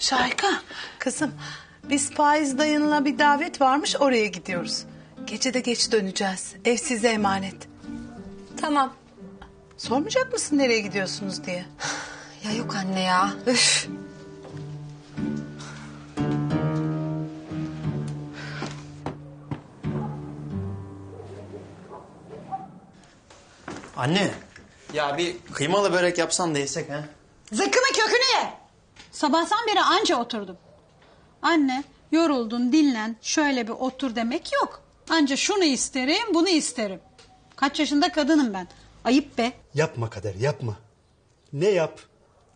Şahika kızım biz Faiz dayınla bir davet varmış oraya gidiyoruz. Gece de geç döneceğiz. Ev size emanet. Tamam. Sormayacak mısın nereye gidiyorsunuz diye? Ya yok anne ya. Üf. Anne. Ya bir kıymalı börek yapsan da yesek ha. Zıkkımın kökünü ye. Sabahtan beri anca oturdum. Anne yoruldun dinlen şöyle bir otur demek yok. Anca şunu isterim bunu isterim. Kaç yaşında kadınım ben. Ayıp be. Yapma kader yapma. Ne yap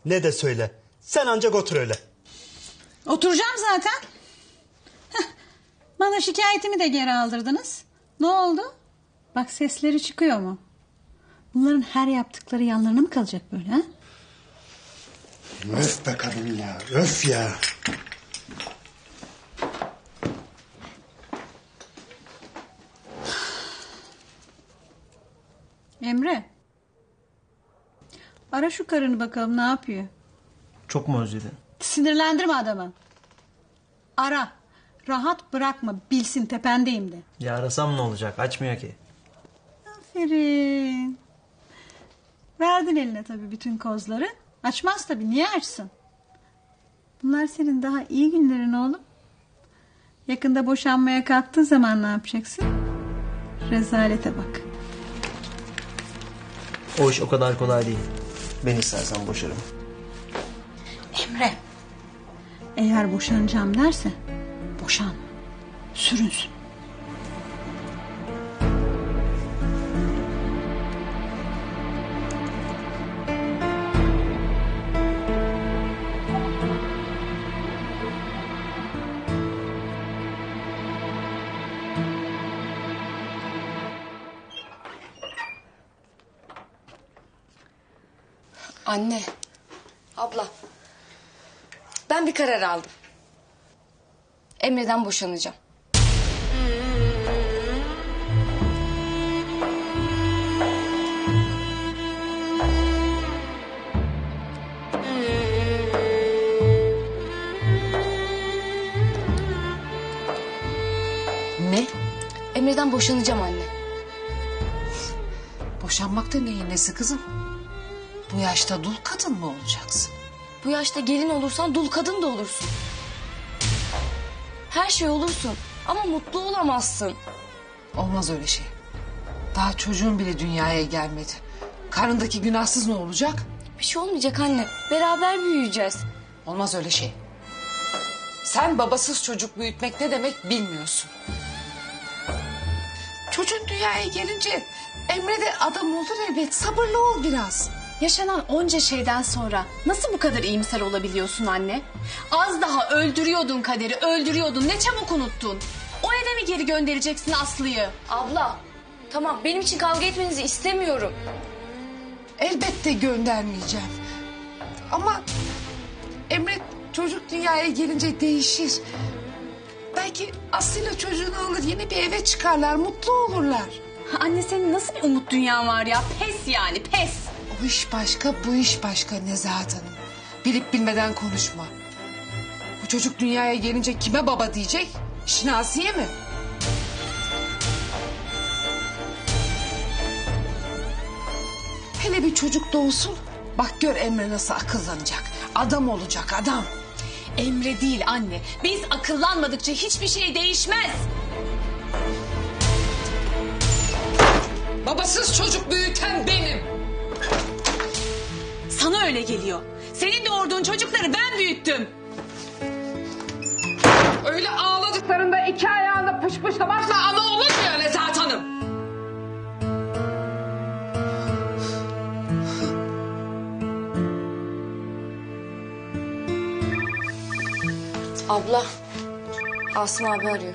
ne de söyle. Sen ancak otur öyle. Oturacağım zaten. Heh, Bana şikayetimi de geri aldırdınız. Ne oldu? Bak sesleri çıkıyor mu? Bunların her yaptıkları yanlarına mı kalacak böyle ha? Öf be kadın ya öf ya. Emre. Ara şu karını bakalım ne yapıyor. Çok mu özledin? Sinirlendirme adamı. Ara. Rahat bırakma bilsin tependeyim de. Ya arasam ne olacak? Açmıyor ki. Aferin. Verdin eline tabii bütün kozları. Açmaz tabii niye açsın? Bunlar senin daha iyi günlerin oğlum. Yakında boşanmaya kalktığın zaman ne yapacaksın? Rezalete bak. O iş o kadar kolay değil. Ben istersen boşarım. Emre. Eğer boşanacağım derse boşan. Sürünsün. Anne. Abla. Ben bir karar aldım. Emre'den boşanacağım. Ne? Emre'den boşanacağım anne. Boşanmak da neyin nesi kızım? Bu yaşta dul kadın mı olacaksın? Bu yaşta gelin olursan dul kadın da olursun. Her şey olursun ama mutlu olamazsın. Olmaz öyle şey. Daha çocuğun bile dünyaya gelmedi. Karnındaki günahsız ne olacak? Bir şey olmayacak anne. Beraber büyüyeceğiz. Olmaz öyle şey. Sen babasız çocuk büyütmek ne demek bilmiyorsun. Çocuğun dünyaya gelince Emre de adam olur elbet. Sabırlı ol biraz. Yaşanan onca şeyden sonra nasıl bu kadar iyimser olabiliyorsun anne? Az daha öldürüyordun kaderi, öldürüyordun. Ne çabuk unuttun. O eve mi geri göndereceksin Aslı'yı? Abla tamam benim için kavga etmenizi istemiyorum. Elbette göndermeyeceğim. Ama Emre çocuk dünyaya gelince değişir. Belki Aslı'yla çocuğunu alır yeni bir eve çıkarlar mutlu olurlar. Anne senin nasıl bir umut dünyan var ya? Pes yani pes. O iş başka bu iş başka Nezahat Hanım. Bilip bilmeden konuşma. Bu çocuk dünyaya gelince kime baba diyecek? Şinasiye mi? Hele bir çocuk doğsun. Bak gör Emre nasıl akıllanacak. Adam olacak adam. Emre değil anne. Biz akıllanmadıkça hiçbir şey değişmez. Babasız çocuk büyüten benim. Sana öyle geliyor. Senin doğurduğun çocukları ben büyüttüm. Öyle ağladıklarında iki ayağında pış pışlamakla ana olunmuyor Nezahat Hanım. Abla Asım abi arıyor.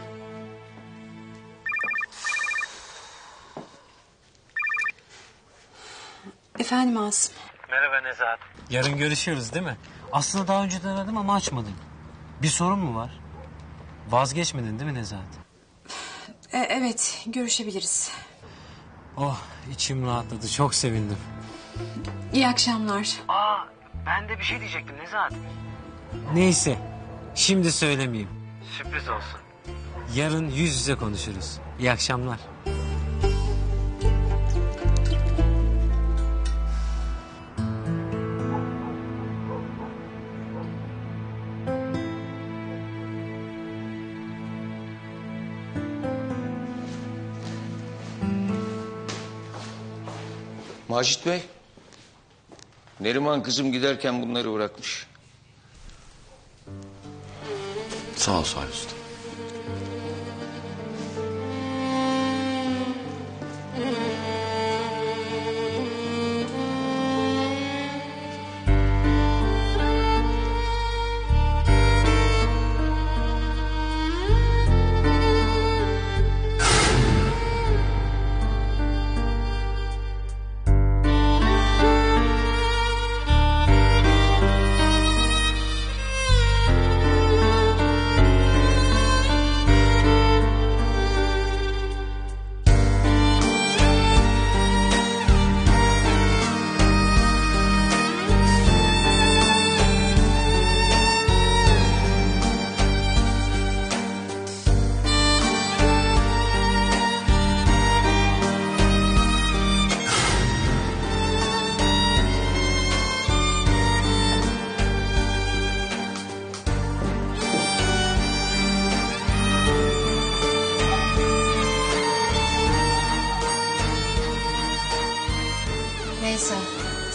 Efendim Asım. Merhaba Nezahat. Yarın görüşüyoruz değil mi? Aslında daha önceden aradım ama açmadın. Bir sorun mu var? Vazgeçmedin değil mi Nezahat? E, evet görüşebiliriz. Oh içim rahatladı çok sevindim. İyi akşamlar. Aa ben de bir şey diyecektim Nezahat. Neyse. Şimdi söylemeyeyim. Sürpriz olsun. Yarın yüz yüze konuşuruz. İyi akşamlar. Macit Bey. Neriman kızım giderken bunları bırakmış. Sağ ol Salih Usta.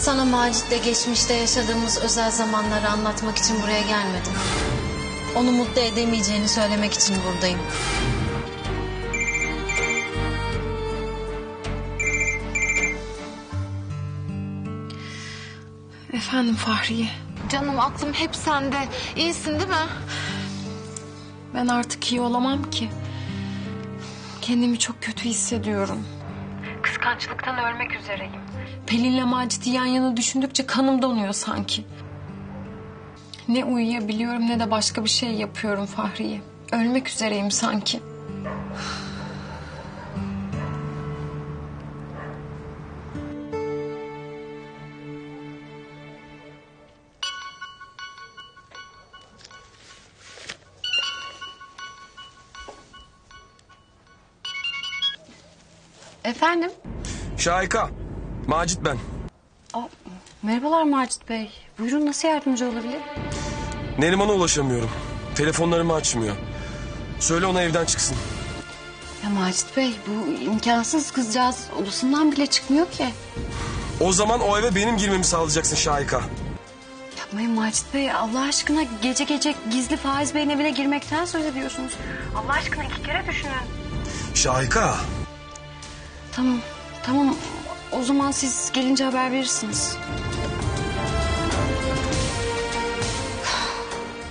Sana Macit'le geçmişte yaşadığımız özel zamanları anlatmak için buraya gelmedim. Onu mutlu edemeyeceğini söylemek için buradayım. Efendim Fahriye. Canım aklım hep sende. İyisin değil mi? Ben artık iyi olamam ki. Kendimi çok kötü hissediyorum. Kıskançlıktan ölmek üzereyim. Pelin'le Macit'i yan yana düşündükçe kanım donuyor sanki. Ne uyuyabiliyorum ne de başka bir şey yapıyorum Fahriye. Ölmek üzereyim sanki. Efendim? Şahika. Macit ben. Merhabalar Macit Bey. Buyurun nasıl yardımcı olabilir? Neriman'a ulaşamıyorum. Telefonlarımı açmıyor. Söyle ona evden çıksın. Ya Macit Bey bu imkansız kızcağız odasından bile çıkmıyor ki. O zaman o eve benim girmemi sağlayacaksın Şahika. Yapmayın Macit Bey Allah aşkına gece gece gizli Faiz Bey'in evine girmekten söz ediyorsunuz. Allah aşkına iki kere düşünün. Şahika. Tamam tamam o zaman siz gelince haber verirsiniz.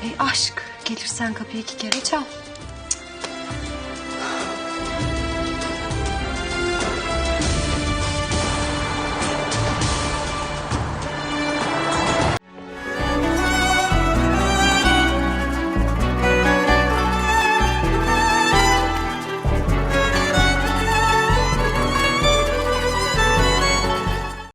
Ey aşk gelirsen kapıyı iki kere çal.